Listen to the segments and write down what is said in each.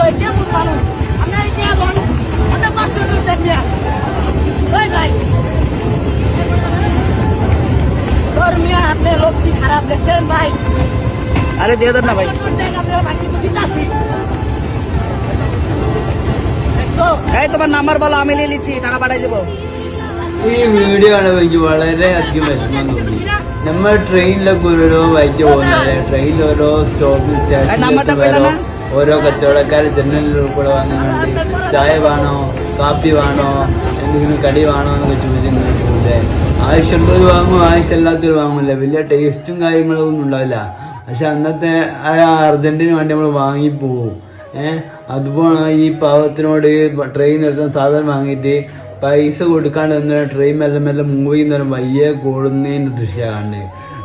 ചോദിക്കാൻ മുമ്പാണ് അങ്ങനെ ചെയ്യാൻ അന്ന ബസ് തന്നെ ওই ভাই তোর মেয়ে আপনি লোক কি খারাপ দেখছেন ভাই আরে দিয়ে দেন না ভাই আপনার বাকি দিতাছি দেখো এই তোমার নাম্বার বলো আমি নিয়ে নিচ্ছি টাকা পাঠাই দেবো ഈ വീഡിയോ കാണുമ്പോൾ എനിക്ക് വളരെ അധികം വിഷമം തോന്നി നമ്മൾ ട്രെയിനിലൊക്കെ ഓരോ വായിച്ചു പോകുന്നത് ട്രെയിനിൽ ഓരോ സ്റ്റോപ്പിൽ സ്റ്റേഷനിലൊക്കെ വരോ ഓരോ കച്ചവടക്കാർ ജനലിൽ കൂടെ വന്നുകൊണ്ട് ചായ വേണോ കാപ്പി വേണോ എന്തെങ്കിലും കടി വേണോ എന്നൊക്കെ ചോദിച്ചിങ്ങനെ പോകില്ലേ ആവശ്യമുള്ളത് വാങ്ങും ആവശ്യമില്ലാത്തത് വാങ്ങില്ല വലിയ ടേസ്റ്റും കാര്യങ്ങളും ഒന്നും ഉണ്ടാവില്ല. പക്ഷെ അന്നത്തെ ആ അർജന്റിന് വേണ്ടി നമ്മൾ വാങ്ങിപ്പോവും. ഏഹ് അതുപോലെ ഈ പാവത്തിനോട് ട്രെയിൻ നിർത്താൻ സാധനം വാങ്ങിയിട്ട് പൈസ കൊടുക്കാണ്ട് വന്ന ട്രെയിൻ മെല്ലെ മെല്ലെ മൂവ് ചെയ്യുന്ന വയ്യ കൂടുന്നതിന്റെ ദൃശ്യമാണ്.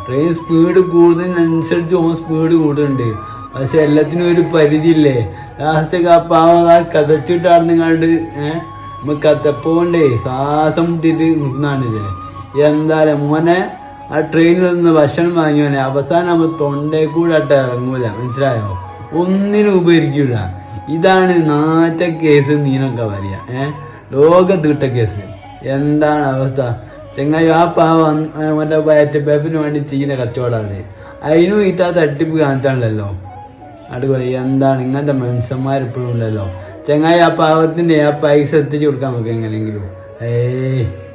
ട്രെയിൻ സ്പീഡ് കൂടുന്നതിനനുസരിച്ച് ഓൻ സ്പീഡ് കൂടുന്നുണ്ട്. പക്ഷെ എല്ലാത്തിനും ഒരു പരിധിയില്ലേ? ലാസ്റ്റൊക്കെ ആ പാവം ആ നിങ്ങളുടെ ഏഹ് നമ്മ കത്തപ്പോണ്ടേ ശ്വാസം മുട്ടിയിട്ട് നിന്നാണില്ലേ എന്തായാലും മോനെ ആ ട്രെയിനിൽ നിന്ന് ഭക്ഷണം വാങ്ങിയോനെ അവസാനം ആകുമ്പോൾ തൊണ്ടേ കൂടെ അട്ട ഇറങ്ങൂല മനസ്സിലായോ? ഒന്നിനും ഉപകരിക്കൂല. ഇതാണ് നാറ്റ കേസ് നീനൊക്കെ പറയാ ഏ? ലോകത്തിട്ട കേസ് എന്താണ് അവസ്ഥ? ചെങ്ങായി ആ പാവം മറ്റേ മറ്റേ വയറ്റപ്പേപ്പിന് വേണ്ടി ചെയ്യുന്ന കച്ചവടമാണ് അതിനും ഇട്ടാ തട്ടിപ്പ് കാണിച്ചാണല്ലോ. അടിപൊളി. എന്താണ്? ഇങ്ങനത്തെ മനുഷ്യന്മാർ ഇപ്പോഴും ഉണ്ടല്ലോ. ചങ്ങായി ആ പാവത്തിന്റെ ആ പൈസ എത്തിച്ചു കൊടുക്കാൻ നമുക്ക് എങ്ങനെയെങ്കിലും. ഏയ്.